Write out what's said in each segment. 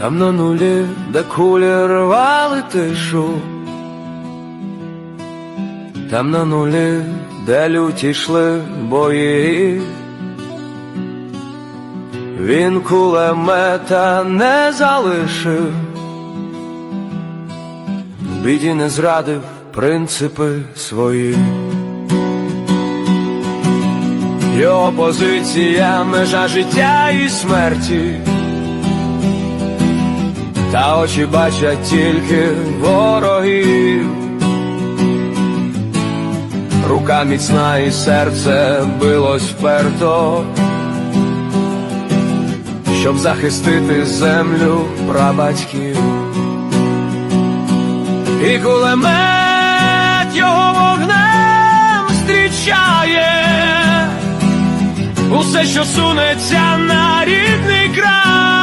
Там на нулі, де кулі рвали тишу, там на нулі, де люті йшли бої, він кулемета не залишив, біді не зрадив принципи свої. Його позиція межа життя і смерті. Та очі бачать тільки ворогів. Рука міцна і серце билось вперто, щоб захистити землю прабатьків. І кулемет його вогнем зустрічає усе, що сунеться на рідний край.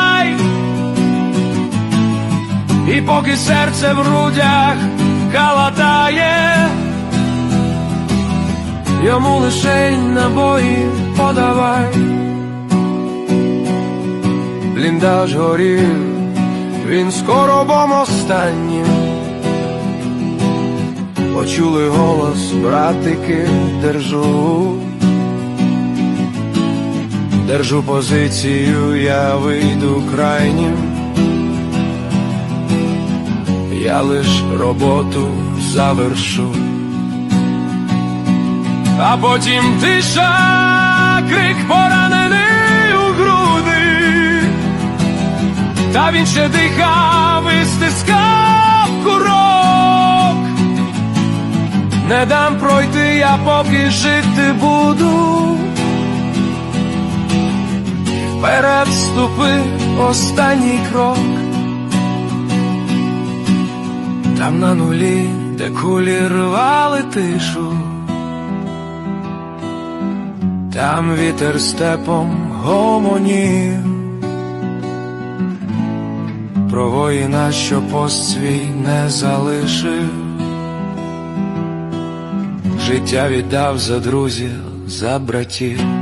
Поки серце в грудях калатає, йому лише набої подавай. Бліндаж горів, він скоро бом останнім. Почули голос, братики, держу. Держу позицію, я вийду крайнім. Я лиш роботу завершу, а потім тиша, крик поранений у груди, та він ще дихав і стискав курок. Не дам пройти, я поки жити буду. Вперед ступи останній крок. Там на нулі, де кулі рвали тишу, там вітер степом гомонів, про воїна, що пост свій не залишив, життя віддав за друзів, за братів.